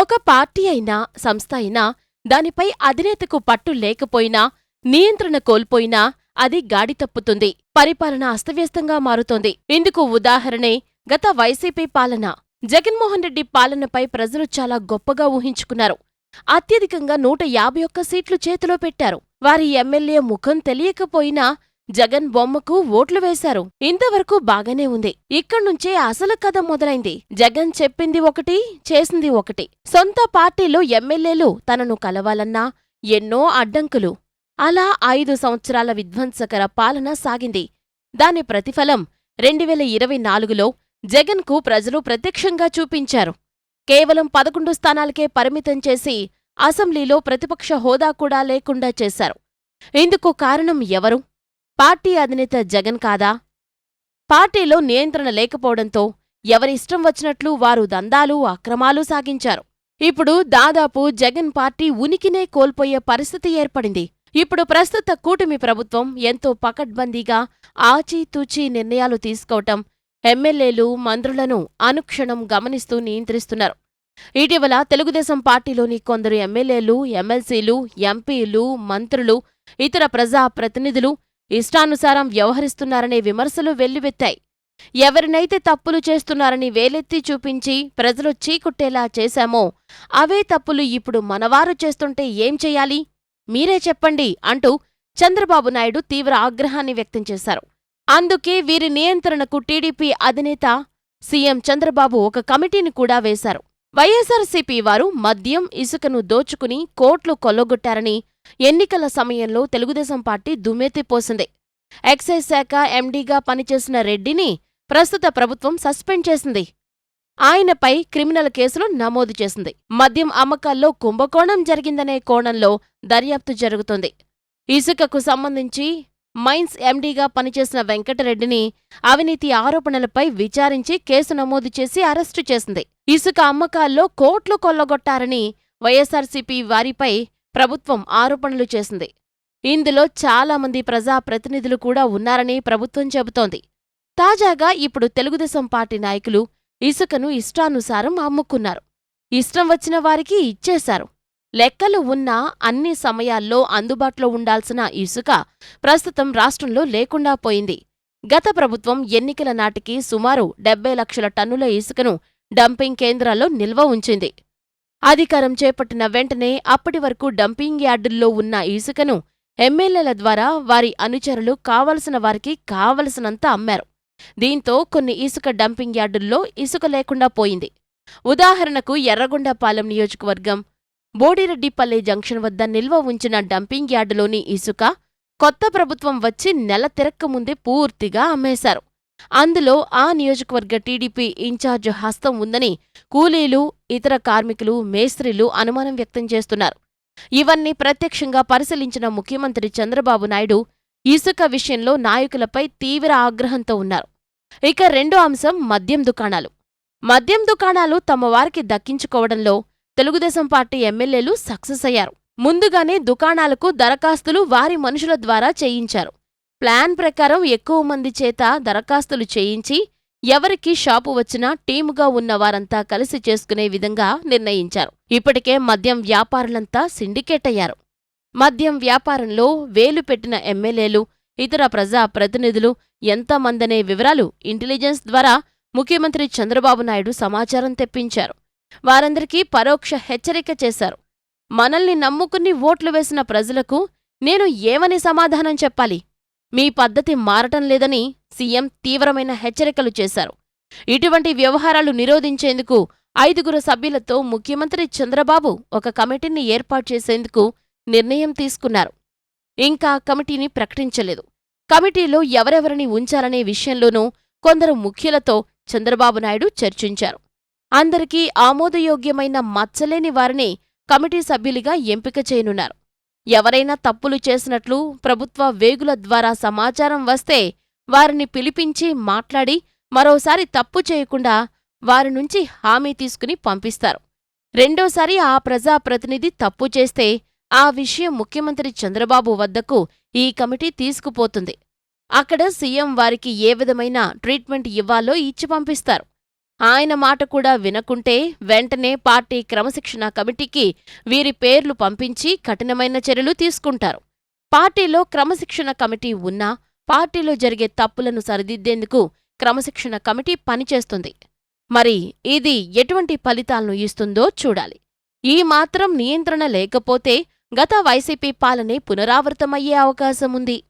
ఒక పార్టీ అయినా సంస్థ అయినా దానిపై అధినేతకు పట్టు లేకపోయినా నియంత్రణ కోల్పోయినా అది గాడి తప్పుతుంది. పరిపాలన అస్తవ్యస్తంగా మారుతోంది. ఇందుకు ఉదాహరణే గత వైసీపీ పాలన. జగన్మోహన్ రెడ్డి పాలనపై ప్రజలు చాలా గొప్పగా ఊహించుకున్నారు. అత్యధికంగా నూట యాభై ఒక్క సీట్లు చేతిలో పెట్టారు. వారి ఎమ్మెల్యే ముఖం తెలియకపోయినా జగన్ బొమ్మకు ఓట్లు వేశారు. ఇంతవరకు బాగానే ఉంది. ఇక్కడ్నుంచే అసలు కథ మొదలైంది. జగన్ చెప్పింది ఒకటి చేసింది ఒకటి. సొంత పార్టీలో ఎమ్మెల్యేలు తనను కలవాలన్నా ఎన్నో అడ్డంకులు. అలా ఐదు సంవత్సరాల విధ్వంసకర పాలన సాగింది. దాని ప్రతిఫలం రెండువేల ఇరవై నాలుగులో జగన్కు ప్రజలు ప్రత్యక్షంగా చూపించారు. కేవలం పదకొండు స్థానాలకే పరిమితం చేసి అసెంబ్లీలో ప్రతిపక్ష హోదా కూడా లేకుండా చేశారు. ఇందుకు కారణం ఎవరు? పార్టీ అధినేత జగన్ కాదా? పార్టీలో నియంత్రణ లేకపోవడంతో ఎవరిష్టం వచ్చినట్లు వారు దందాలు అక్రమాలు సాగించారు. ఇప్పుడు దాదాపు జగన్ పార్టీ ఉనికినే కోల్పోయే పరిస్థితి ఏర్పడింది. ఇప్పుడు ప్రస్తుత కూటమి ప్రభుత్వం ఎంతో పకడ్బందీగా ఆచీతూచీ నిర్ణయాలు తీసుకోవటం ఎమ్మెల్యేలు మంత్రులను అనుక్షణం గమనిస్తూ నియంత్రిస్తున్నారు. ఇటీవల తెలుగుదేశం పార్టీలోని కొందరు ఎమ్మెల్యేలు ఎమ్మెల్సీలు ఎంపీలు మంత్రులు ఇతర ప్రజా ప్రతినిధులు ఇష్టానుసారం వ్యవహరిస్తున్నారనే విమర్శలు వెల్లువెత్తాయి. ఎవరినైతే తప్పులు చేస్తున్నారని వేలెత్తి చూపించి ప్రజలు చీకుట్టేలా చేశామో అవే తప్పులు ఇప్పుడు మనవారు చేస్తుంటే ఏం చెయ్యాలి మీరే చెప్పండి అంటూ చంద్రబాబు నాయుడు తీవ్ర ఆగ్రహాన్ని వ్యక్తం చేశారు. అందుకే వీరి నియంత్రణకు టీడీపీ అధినేత సీఎం చంద్రబాబు ఒక కమిటీని కూడా వేశారు. వైఎస్సార్సీపీ వారు మద్యం ఇసుకను దోచుకుని కోట్లు కొల్లగొట్టారని ఎన్నికల సమయంలో తెలుగుదేశం పార్టీ దుమ్మెత్తిపోసింది ఎక్సైజ్ శాఖ ఎండీగా పనిచేసిన రెడ్డిని ప్రస్తుత ప్రభుత్వం సస్పెండ్ చేసింది. ఆయనపై క్రిమినల్ కేసులు నమోదు చేసింది. మద్యం అమ్మకాల్లో కుంభకోణం జరిగిందనే కోణంలో దర్యాప్తు జరుగుతోంది. ఇసుకకు సంబంధించి మైన్స్ ఎండీగా పనిచేసిన వెంకటరెడ్డిని అవినీతి ఆరోపణలపై విచారించి కేసు నమోదు చేసి అరెస్టు చేసింది. ఇసుక అమ్మకాల్లో కోట్లు కొల్లగొట్టారని వైఎస్సార్సీపీ వారిపై ప్రభుత్వం ఆరోపణలు చేసింది. ఇందులో చాలామంది ప్రజాప్రతినిధులు కూడా ఉన్నారని ప్రభుత్వం చెబుతోంది. తాజాగా ఇప్పుడు తెలుగుదేశం పార్టీ నాయకులు ఇసుకను ఇష్టానుసారం అమ్ముకున్నారు. ఇష్టం వచ్చిన వారికి ఇచ్చేశారు. లెక్కలు ఉన్నా అన్ని సమయాల్లో అందుబాటులో ఉండాల్సిన ఇసుక ప్రస్తుతం రాష్ట్రంలో లేకుండా పోయింది. గత ప్రభుత్వం ఎన్నికల నాటికి సుమారు డెబ్బై లక్షల టన్నుల ఇసుకను డంపింగ్ కేంద్రాల్లో నిల్వ ఉంచింది. అధికారం చేపట్టిన వెంటనే అప్పటి వరకు డంపింగ్ యార్డుల్లో ఉన్న ఇసుకను ఎమ్మెల్యేల ద్వారా వారి అనుచరులు కావలసిన వారికి కావలసినంత అమ్మారు. దీంతో కొన్ని ఇసుక డంపింగ్ యార్డుల్లో ఇసుక లేకుండా పోయింది. ఉదాహరణకు ఎర్రగొండపాలెం నియోజకవర్గం బోడిరెడ్డిపల్లె జంక్షన్ వద్ద నిల్వ ఉంచిన డంపింగ్ యార్డులోని ఇసుక కొత్త ప్రభుత్వం వచ్చి నెల తిరక్కముందే పూర్తిగా అమ్మేశారు. అందులో ఆ నియోజకవర్గ టీడీపీ ఇన్ఛార్జ్ హస్తం ఉందని కూలీలు ఇతర కార్మికులు మేస్త్రీలు అనుమానం వ్యక్తం చేస్తున్నారు. ఇవన్నీ ప్రత్యక్షంగా పరిశీలించిన ముఖ్యమంత్రి చంద్రబాబు నాయుడు ఇసుక విషయంలో నాయకులపై తీవ్ర ఆగ్రహంతో ఉన్నారు. ఇక రెండో అంశం మద్యం దుకాణాలు. మద్యం దుకాణాలు తమ వారికి దక్కించుకోవడంలో తెలుగుదేశం పార్టీ ఎమ్మెల్యేలు సక్సెస్ అయ్యారు. ముందుగానే దుకాణాలకు దరఖాస్తులు వారి మనుషుల ద్వారా చేయించారు. ప్లాన్ ప్రకారం ఎక్కువ మంది చేత దరఖాస్తులు చేయించి ఎవరికి షాపు వచ్చినా టీముగా ఉన్న వారంతా కలిసి చేసుకునే విధంగా నిర్ణయించారు. ఇప్పటికే మద్యం వ్యాపారులంతా సిండికేట్ అయ్యారు. మద్యం వ్యాపారంలో వేలు పెట్టిన ఎమ్మెల్యేలు ఇతర ప్రజా ప్రతినిధులు ఎంతమందనే వివరాలు ఇంటెలిజెన్స్ ద్వారా ముఖ్యమంత్రి చంద్రబాబు నాయుడు సమాచారం తెప్పించారు. వారందరికీ పరోక్ష హెచ్చరిక చేశారు. మనల్ని నమ్ముకుని ఓట్లు వేసిన ప్రజలకు నేను ఏమని సమాధానం చెప్పాలి? మీ పద్ధతి మారటం లేదని సీఎం తీవ్రమైన హెచ్చరికలు చేశారు. ఇటువంటి వ్యవహారాలు నిరోధించేందుకు ఐదుగురు సభ్యులతో ముఖ్యమంత్రి చంద్రబాబు ఒక కమిటీని ఏర్పాటు చేసేందుకు నిర్ణయం తీసుకున్నారు. ఇంకా కమిటీని ప్రకటించలేదు. కమిటీలో ఎవరెవరిని ఉంచాలనే విషయంలోనూ కొందరు ముఖ్యులతో చంద్రబాబు నాయుడు చర్చించారు. అందరికీ ఆమోదయోగ్యమైన మచ్చలేని వారిని కమిటీ సభ్యులుగా ఎంపిక చేయనున్నారు. ఎవరైనా తప్పులు చేసినట్లు ప్రభుత్వ వేగుల ద్వారా సమాచారం వస్తే వారిని పిలిపించి మాట్లాడి మరోసారి తప్పు చేయకుండా వారి నుంచి హామీ తీసుకుని పంపిస్తారు. రెండోసారి ఆ ప్రజాప్రతినిధి తప్పు చేస్తే ఆ విషయం ముఖ్యమంత్రి చంద్రబాబు వద్దకు ఈ కమిటీ తీసుకుపోతుంది. అక్కడ సీఎం వారికి ఏ విధమైన ట్రీట్మెంట్ ఇవ్వాలో ఇచ్చి పంపిస్తారు. ఆయన మాట కూడా వినకుంటే వెంటనే పార్టీ క్రమశిక్షణ కమిటీకి వీరి పేర్లు పంపించి కఠినమైన చర్యలు తీసుకుంటారు. పార్టీలో క్రమశిక్షణ కమిటీ ఉన్నా పార్టీలో జరిగే తప్పులను సరిదిద్దేందుకు క్రమశిక్షణ కమిటీ పనిచేస్తుంది. మరి ఇది ఎటువంటి ఫలితాలను ఇస్తుందో చూడాలి. ఈ మాత్రం నియంత్రణ లేకపోతే గత వైసీపీ పాలనే పునరావృతమయ్యే అవకాశముంది.